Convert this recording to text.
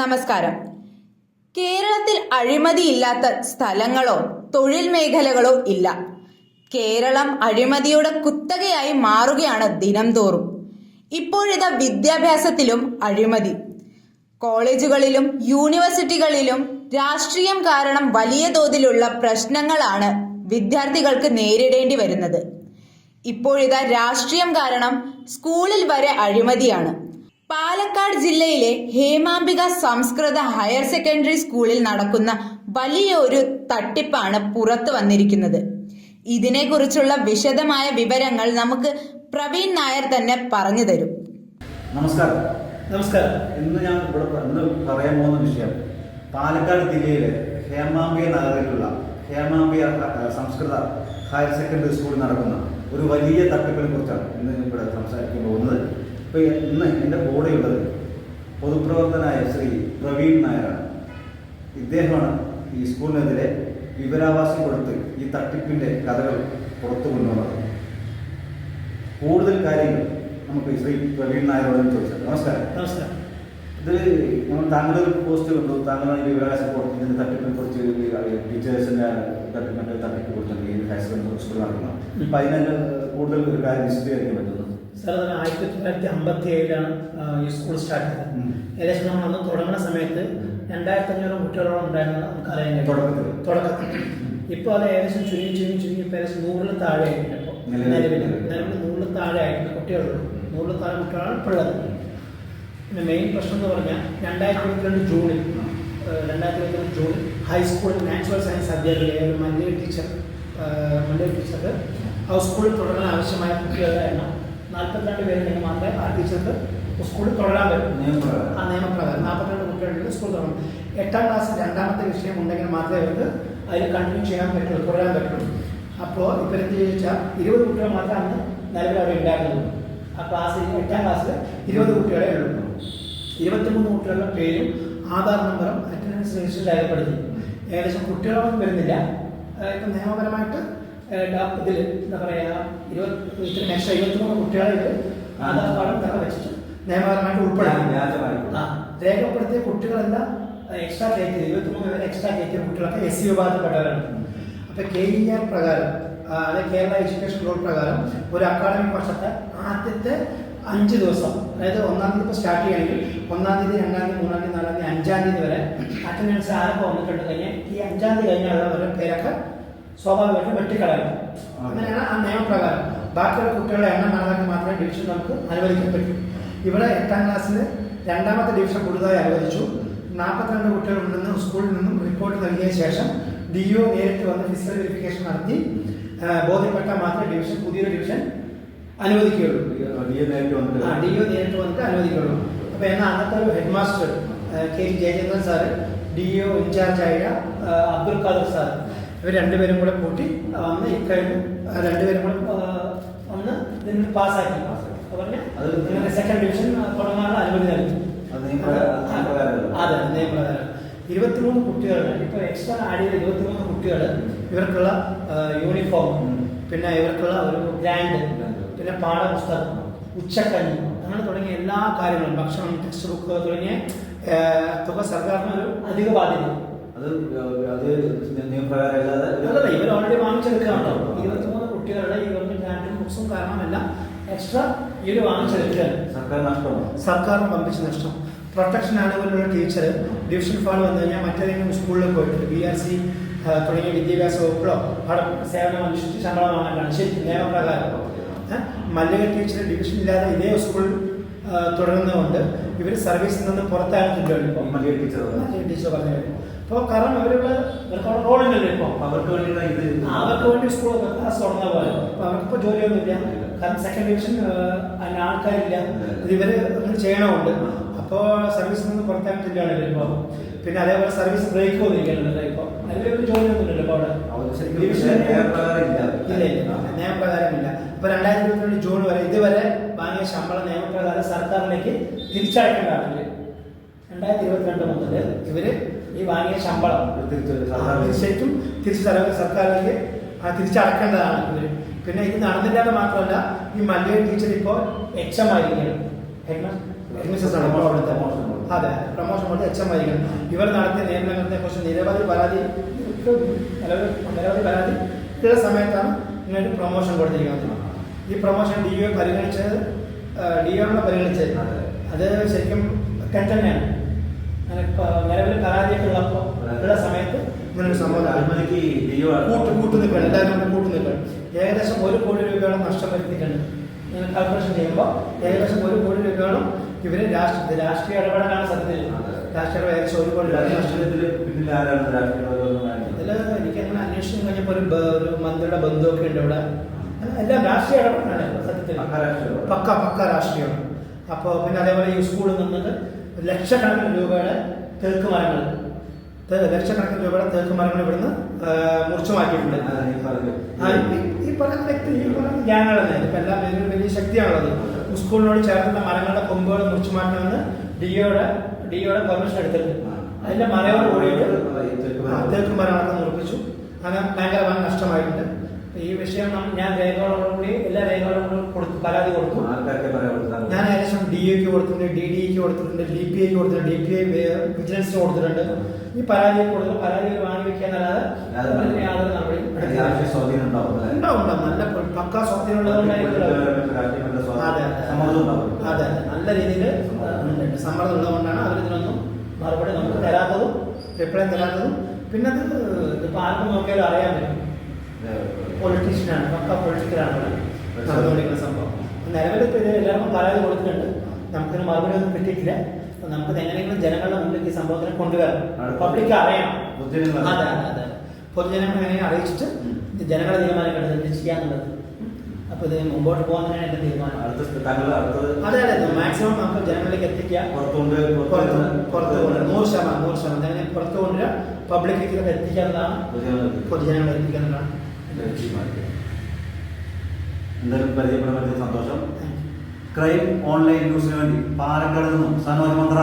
നമസ്കാരം. കേരളത്തിൽ അഴിമതിയില്ലാത്ത സ്ഥലങ്ങളോ തൊഴിൽ മേഖലകളോ ഇല്ല. കേരളം അഴിമതിയുടെ കുത്തകയായി മാറുകയാണ് ദിനംതോറും. ഇപ്പോഴിതാ വിദ്യാഭ്യാസത്തിലും അഴിമതി. കോളേജുകളിലും യൂണിവേഴ്സിറ്റികളിലും രാഷ്ട്രീയം കാരണം വലിയ തോതിലുള്ള പ്രശ്നങ്ങളാണ് വിദ്യാർത്ഥികൾക്ക് നേരിടേണ്ടി വരുന്നത്. ഇപ്പോഴിതാ രാഷ്ട്രീയം കാരണം സ്കൂളിൽ വരെ അഴിമതിയാണ്. പാലക്കാട് ജില്ലയിലെ ഹേമാംബിക സംസ്കൃത ഹയർ സെക്കൻഡറി സ്കൂളിൽ നടക്കുന്ന വലിയൊരു തട്ടിപ്പാണ് പുറത്തു വന്നിരിക്കുന്നത്. ഇതിനെക്കുറിച്ചുള്ള വിശദമായ വിവരങ്ങൾ നമുക്ക് പ്രവീൺ നായർ തന്നെ പറഞ്ഞു തരും. നമസ്കാരം. നമസ്കാരം. ഇന്ന് ഞാൻ ഇവിടെ ഇന്ന് പറയാൻ പോകുന്ന വിഷയം പാലക്കാട് ജില്ലയിലെ ഹേമാംബിക നഗറിലുള്ള ഹേമാംബിക സംസ്കൃത ഹയർ സെക്കൻഡറി സ്കൂളിൽ നടക്കുന്ന ഒരു വലിയ തട്ടിപ്പിനെ കുറിച്ചാണ് ഇന്ന് ഞാൻ ഇവിടെ സംസാരിക്കാൻ പോകുന്നത്. ഇപ്പോൾ ഇന്ന് എന്റെ കൂടെയുള്ളത് പൊതുപ്രവർത്തനായ ശ്രീ പ്രവീൺ നായരാണ്. ഇദ്ദേഹമാണ് ഈ സ്കൂളിനെതിരെ വിവരാവാസം കൊടുത്ത് ഈ തട്ടിപ്പിന്റെ കഥകൾ പുറത്തു കൊണ്ടുവന്നത്. കൂടുതൽ കാര്യങ്ങൾ നമുക്ക് ശ്രീ പ്രവീൺ നായരോട് ചോദിച്ചാൽ നമസ്കാരം. നമസ്കാരം. ഇത് നമ്മൾ താങ്കളൊരു പോസ്റ്റ് കണ്ടു. താങ്കളാണ് ഈ വിവരാവകാശ കോടതിന്റെ തട്ടിപ്പിനെ കുറിച്ച് ടീച്ചേഴ്സിന്റെ തട്ടിപ്പിന്റെ തട്ടിപ്പ് കൊടുത്തിട്ടുണ്ട് ഈ ഹയർ സെക്കൻഡറി സ്കൂൾ നടക്കുന്നത് അപ്പൊ അതിനെ കൂടുതൽ ഒരു കാര്യം വിശദീകരിക്കാൻ പറ്റുന്നു സാർ അത് ആയിരത്തി തൊള്ളായിരത്തി അമ്പത്തി ഏഴിലാണ് ഈ സ്കൂൾ സ്റ്റാർട്ട് ചെയ്തത്. ഏകദേശം നമ്മൾ അന്ന് തുടങ്ങുന്ന സമയത്ത് രണ്ടായിരത്തി അഞ്ഞൂറ് കുട്ടികളോളം ഉണ്ടായിരുന്നത് നമുക്ക് അറിയാൻ. തുടക്കത്തിൽ. തുടക്കത്തിൽ ഇപ്പോൾ അത് ഏകദേശം ചുരുങ്ങി ചുരുങ്ങി ചുരുങ്ങി ഇപ്പോൾ ഏകദേശം നൂറിൽ താഴെ ആയിട്ടുണ്ട് ഇപ്പോൾ നിലവിൽ. നിലവിൽ നൂറിൽ താഴെ ആയിട്ടുണ്ട് കുട്ടികളുള്ളൂ നൂറിൽ താഴെ കുട്ടികളാണ് ഇപ്പോൾ ഉള്ളത് പിന്നെ മെയിൻ പ്രശ്നം എന്ന് പറഞ്ഞാൽ രണ്ടായിരത്തി ഇരുപത്തിരണ്ട് ജൂണിൽ രണ്ടായിരത്തി ഇരുപത്തിരണ്ട് ജൂണിൽ ഹൈസ്കൂളിൽ നാച്ചുറൽ സയൻസ് അധ്യാപികയായ ഒരു മല്ലിക ടീച്ചർ ഏഹ് മല്ലിക ടീച്ചർക്ക് ആ സ്കൂളിൽ തുടരാൻ ആവശ്യമായ കുട്ടികളുടെ എണ്ണം നാൽപ്പത്തിരണ്ട് പേര് മാത്രമേ ആ ടീച്ചർക്ക് സ്കൂളിൽ തുടരാൻ പറ്റും. ആ നിയമപ്രകാരം. നാൽപ്പത്തിരണ്ട് കുട്ടികളുടെ സ്കൂൾ തുടങ്ങും. എട്ടാം ക്ലാസ് രണ്ടാമത്തെ വിഷയം ഉണ്ടെങ്കിൽ മാത്രമേ അവർക്ക് അതിൽ കണ്ടിന്യൂ ചെയ്യാൻ പറ്റുള്ളൂ തുടരാൻ പറ്റുള്ളൂ. അപ്പോൾ ഇപ്പം എന്ത് ചോദിച്ചാൽ ഇരുപത് കുട്ടികൾ മാത്രമേ അന്ന് നിലവിൽ അവിടെ ഉണ്ടായിരുന്നുള്ളൂ. ആ ക്ലാസ്സിൽ എട്ടാം ക്ലാസ്സിൽ ഇരുപത് കുട്ടികളെ ഉള്ളൂ. ഇരുപത്തിമൂന്ന് കുട്ടികളുടെ പേരും ആധാർ നമ്പറും അറ്റൻഡൻസ് രജിസ്റ്റർ രേഖപ്പെടുത്തി. ഏകദേശം കുട്ടികളൊന്നും വരുന്നില്ല. ഇപ്പം നിയമപരമായിട്ട് ഇതിൽ എന്താ പറയുക ഇരുപത്തി ഇത്രയും എക്സ്ട്രാ ഇരുപത്തിമൂന്ന് കുട്ടികളെ ഇത് ആധാർ കാർഡും തക വെച്ചിട്ട് നിയമപരമായിട്ട് ഉൾപ്പെടാം. രേഖപ്പെടുത്തിയ കുട്ടികളെല്ലാം എക്സ്ട്രാ കയറ്റി ഇരുപത്തിമൂന്ന് പേരെ എക്സ്ട്രാ കയറ്റിയ കുട്ടികളൊക്കെ എസ് സി വിഭാഗത്തിൽപ്പെട്ടവരാണ്. അപ്പൊ കെ ഇ ആർ പ്രകാരം അതായത് കേരള എഡ്യൂക്കേഷൻ റൂൾ പ്രകാരം ഒരു അക്കാഡമിക് വർഷത്തെ ആദ്യത്തെ അഞ്ച് ദിവസം അതായത് ഒന്നാം തീയതി ഇപ്പോൾ സ്റ്റാർട്ട് ചെയ്യുകയാണെങ്കിൽ ഒന്നാം തീയതി രണ്ടാം തീയതി മൂന്നാം തീയതി നാലാം തീയതി അഞ്ചാം തീയതി വരെ അറ്റൻഡൻസ് ആരൊക്കെ വന്നിട്ടുണ്ട് കഴിഞ്ഞാൽ ഈ അഞ്ചാം തീയതി കഴിഞ്ഞുള്ളവരുടെ പേരൊക്കെ സ്വാഭാവികമായിട്ടും വെട്ടിക്കളയണം. അങ്ങനെയാണ് ആ നിയമപ്രകാരം. ബാക്കിയുള്ള കുട്ടികളുടെ എണ്ണം കണക്കാക്കി മാത്രമേ ഡിവിഷൻ നമുക്ക് അനുവദിക്കാൻ പറ്റൂ. ഇവിടെ എട്ടാം ക്ലാസ്സിൽ രണ്ടാമത്തെ ഡിവിഷൻ പുതുതായി അനുവദിച്ചു. നാൽപ്പത്തിരണ്ട് കുട്ടികളുണ്ടെന്ന് സ്കൂളിൽ നിന്നും റിപ്പോർട്ട് നൽകിയ ശേഷം ഡി ഒ നേരിട്ട് വന്ന് ഫിസിക്കൽ വെരിഫിക്കേഷൻ നടത്തി ബോധ്യപ്പെട്ടാൽ മാത്രമേ ഡിവിഷൻ പുതിയൊരു ഡിവിഷൻ അനുവദിക്കുകയുള്ളൂ. ഡി എ നേരിട്ട് വന്നിട്ട്. ആ ഡി ഒ നേരിട്ട് വന്നിട്ട് അനുവദിക്കുകയുള്ളൂ. അപ്പോൾ എന്നാൽ അന്നത്തെ ഒരു head master K. Jayachandran sir D O ഇൻചാർജായ Abdul Khader sir ഇവർ രണ്ടുപേരും കൂടെ കൂട്ടി വന്ന് ഇക്കഴിഞ്ഞ് കഴിഞ്ഞ് രണ്ടുപേരും കൂടെ വന്ന് ഇതിന് പാസ്സാക്കി. പറഞ്ഞ് അത് നിങ്ങൾക്ക് സെക്കൻഡ് ഡിവിഷൻ തുടങ്ങാനുള്ള അനുമതി നൽകി. അത് നിയമപ്രകാരം- ഇരുപത്തിമൂന്ന് കുട്ടികളുടെ ഇപ്പൊ എക്സ്ട്രാ ആഡ് ചെയ്ത ഇരുപത്തിമൂന്ന് കുട്ടികൾ ഇവർക്കുള്ള യൂണിഫോം പിന്നെ ഇവർക്കുള്ള ഒരു ഗ്രാൻഡ് പിന്നെ പാഠപുസ്തകം ഉച്ചക്കഞ്ഞി അങ്ങനെ തുടങ്ങിയ എല്ലാ കാര്യങ്ങളും ഭക്ഷണം ടെക്സ്റ്റ് ബുക്ക് തുടങ്ങിയ തുക സർക്കാരിന് ഒരു അധിക ബാധ്യത അത് അത് നിയമപ്രകാരം അല്ലാതെ അതല്ല ഇവർ ഓൾറെഡി വാങ്ങിച്ചെടുക്കുകയാണല്ലോ. ഇരുപത്തിമൂന്ന് കുട്ടികളുടെ ഈ ഗവൺമെന്റ് ഗ്രാൻഡും ബുക്സും കാരണമെല്ലാം എക്സ്ട്രാ ഇവർ വാങ്ങിച്ചെടുക്കുകയാണ്. സർക്കാർ നഷ്ടമാണ്? സർക്കാരിന് പമ്പിച്ച നഷ്ടം. പ്രൊട്ടക്ഷൻ ആനുകൂല്യമുള്ള ടീച്ചർ ഡിവിഷൻ ഫാൾ വന്നു കഴിഞ്ഞാൽ മറ്റേതെങ്കിലും സ്കൂളിൽ പോയിട്ട് ബി ആർ സി തുടങ്ങിയ വിദ്യാഭ്യാസ വകുപ്പിലോ അവിടെ സേവനം അനുഷ്ഠിച്ച് ശമ്പളം വാങ്ങാനാണ്. ശരി നിയമപ്രകാരം. മല്ലിക ടീച്ചർ ഡിവിഷൻ ഇല്ലാതെ ഇതേ സ്കൂളിൽ തുടരുന്നതുകൊണ്ട് ഇവർ സർവീസിൽ നിന്ന് ഇപ്പോൾ മല്ലിക ടീച്ചർ പറഞ്ഞു അപ്പോൾ കാരണം ഇവർക്ക് അവിടെ റോളുണ്ടല്ലോ ഇപ്പോൾ അവർക്ക് വേണ്ടിയിട്ടാണ് ഇത് അവർക്ക് വേണ്ടി സ്കൂൾ ക്ലാസ് തുടങ്ങാൻ പോലെ. അപ്പോൾ അവർക്കിപ്പോൾ ജോലിയൊന്നുമില്ല. കാരണം സെക്കൻഡ് ഡിവിഷൻ അതിന് ആൾക്കാരില്ല. ഇവർ അങ്ങനെ ചെയ്യണമുണ്ട്. അപ്പോൾ സർവീസിൽ നിന്ന് പുറത്താക്കിയിട്ടാണ് ഇപ്പോൾ പിന്നെ അതേപോലെ സർവീസ് ബ്രേക്ക് വന്നിരിക്കുന്നുണ്ട് ഇപ്പോൾ അതിൽ ഒരു ജോലിയൊന്നുമില്ലല്ലോ ഇപ്പോൾ അവിടെ. ഡിവിഷൻ ഇല്ല. നിയമപ്രകാരമില്ല ഇപ്പൊ രണ്ടായിരത്തി ഇരുപത്തിരണ്ട് ജൂൺ വരെ ഇതുവരെ ശമ്പളം നിയമപ്രകാരം സർക്കാരിലേക്ക് തിരിച്ചടക്കേണ്ടതാണ് രണ്ടായിരത്തി ഇരുപത്തിരണ്ട് മുതൽ ഇവർ ഈ വാങ്ങിയ ശമ്പളം തിരിച്ചു തീർച്ചയായിട്ടും തിരിച്ചു ശരിക്കും തിരിച്ച് സർക്കാർ സർക്കാരിലേക്ക് ആ തിരിച്ചടക്കേണ്ടതാണ് ഇവർ. പിന്നെ ഇത് നടന്നില്ലാതെ മാത്രമല്ല ഈ മല്ലിക ടീച്ചർ ഇപ്പോൾ എച്ച് എം ആയിരിക്കണം. അതെ പ്രൊമോഷൻ കൊടുത്ത് എച്ച് എം ആയിരിക്കണം. ഇവർ നടത്തിയ നിയമനങ്ങളെ കുറിച്ച് നിരവധി പരാതി നിരവധി പരാതി ഉള്ള സമയത്താണ് ഇങ്ങനെ പ്രൊമോഷൻ കൊടുത്തിരിക്കുന്നത്. ഈ പ്രൊമോഷൻ ഡി യു പരിഗണിച്ചത് ഡി ആണ് പരിഗണിച്ചത് അത്. ശരിക്കും പ- നിലവിൽ ഉള്ളപ്പോൾ ഉള്ള സമയത്ത് ഇങ്ങനെ ഒരു സംഭവം. അഴിമതിക്ക് കൂട്ട് കൂട്ട് നിൽക്കണം എല്ലാവരും നിൽക്കണം ഏകദേശം ഒരു കോടി രൂപയോളം നഷ്ടം വരുത്തിയിട്ടുണ്ട്. ഇങ്ങനെ കാൽക്കുലേഷൻ ചെയ്യുമ്പോൾ ഏകദേശം ഒരു കോടി രൂപയോളം ഇവർ രാഷ്ട്രീയ രാഷ്ട്രീയ ഇടപെടലാണ് സത്യത്തിൽ. രാഷ്ട്രീയ ഏകദേശം ഒരു കോടി ഇതിൽ എനിക്ക് അങ്ങനെ അന്വേഷണം കഴിഞ്ഞപ്പോൾ ഒരു മന്ത്രിയുടെ ബന്ധുവൊക്കെ ഉണ്ട് ഇവിടെ. എല്ലാം രാഷ്ട്രീയ ഇടപെടലാണ് സത്യത്തിൽ. പക്ക. പക്ക രാഷ്ട്രീയമാണ് അപ്പോൾ പിന്നെ അതേപോലെ ഈ സ്കൂളിൽ നിന്നിട്ട് ലക്ഷക്കണക്കിന് രൂപയുടെ തേക്ക് മരങ്ങൾ ലക്ഷക്കണക്കിന് രൂപയുടെ തേക്ക് മരങ്ങൾ ഇവിടുന്ന് മുറിച്ചു മാറ്റിയിട്ടുണ്ട് ഈ- പറഞ്ഞ പറയുന്ന വ്യക്തി ഈ പറയുന്ന ഗ്യാങ്ങുകളല്ലേ ഇപ്പം എല്ലാം വലിയ വലിയ ശക്തിയാണുള്ളത്. സ്കൂളിനോട് ചേർന്നുള്ള മരങ്ങളുടെ കൊമ്പുകൾ മുറിച്ചു മാറ്റണമെന്ന് ഡിഒയുടെ ഡിഒയുടെ പെർമിഷൻ എടുത്തിട്ടുണ്ട് അതിന്റെ മലയോട് കൂടിയിട്ട് തേക്ക് മരങ്ങളൊക്കെ മുറിപ്പിച്ചു. അങ്ങനെ ഭയങ്കര വൻ നഷ്ടമായിട്ടുണ്ട്. ഈ വിഷയം ഞാൻ രേഖകളോടുകൂടി എല്ലാ രേഖകളോടും കൊടുത്തു പരാതി കൊടുത്തു. ഞാൻ ഏകദേശം ഡി എക്ക് കൊടുത്തിട്ടുണ്ട് ഡി ഡി എക്ക് കൊടുത്തിട്ടുണ്ട് ഡി പി ഐക്ക് കൊടുത്തിട്ടുണ്ട് ഡി പി ഐ വിജിലൻസിന് കൊടുത്തിട്ടുണ്ട്. ഈ പരാതി കൊടുത്തു പരാതി വാങ്ങി വെക്കാന്നല്ലാതെ യാതൊരു ഉണ്ടാവും നല്ല പക്കാ സ്വാധീനം- അതെ നല്ല രീതിയിൽ സമ്മർദ്ദം. ഉള്ളതുകൊണ്ടാണ് അവർ ഇതിനൊന്നും മറുപടി നമുക്ക് തരാത്തതും റിപ്ലൈ തരാത്തതും. പിന്നെ അത് ആർക്കും നോക്കിയാലും അറിയാൻ പറ്റും. പൊളിറ്റീഷ്യനാണ് പക്ക പൊളിറ്റിക്കലാണ് നടന്നുകൊണ്ടിരിക്കുന്ന സംഭവം. നിലവിൽ ഇപ്പോൾ ഇത് എല്ലാവർക്കും പരാതി കൊടുത്തിട്ടുണ്ട്. നമുക്കിന് മറുപടി ഒന്നും കിട്ടിയിട്ടില്ല. നമുക്ക് നമുക്കിത് എങ്ങനെയെങ്കിലും ജനങ്ങളുടെ മുന്നിലേക്ക് ഈ സംഭവത്തിനെ കൊണ്ടുവരണം. പബ്ലിക് അറിയണം. പൊതുജനങ്ങൾ അതെ അതെ അതെ. പൊതുജനങ്ങളെ എങ്ങനെ അറിയിച്ചിട്ട് ജനങ്ങളുടെ ജനങ്ങളെ തീരുമാനിക്കേണ്ടത് എന്ത് ചെയ്യാന്നുള്ളത്. അപ്പൊ ഇത് മുമ്പോട്ട് പോകുന്നതിനാണ് എന്റെ തീരുമാനം. അതെ അതെ മാക്സിമം നമുക്ക് ജനങ്ങളിലേക്ക് എത്തിക്കുക. പുറത്തുകൊണ്ട് പുറത്ത് പുറത്ത് കൊണ്ടുവരാം നൂറ് ശതമാനം നൂറ് ശതമാനം. പുറത്ത് കൊണ്ടുവരിക പബ്ലിക്കിലേക്ക് എത്തിക്കാവുന്നതാണ് പൊതുജനങ്ങളെ പൊതുജനങ്ങളെ എന്തായാലും പരിചയപ്പെടാൻ പറ്റിയ സന്തോഷം ക്രൈം ഓൺലൈൻ ന്യൂസിന് വേണ്ടി പാലക്കാട് നിന്നും സനോജ് മന്ത്ര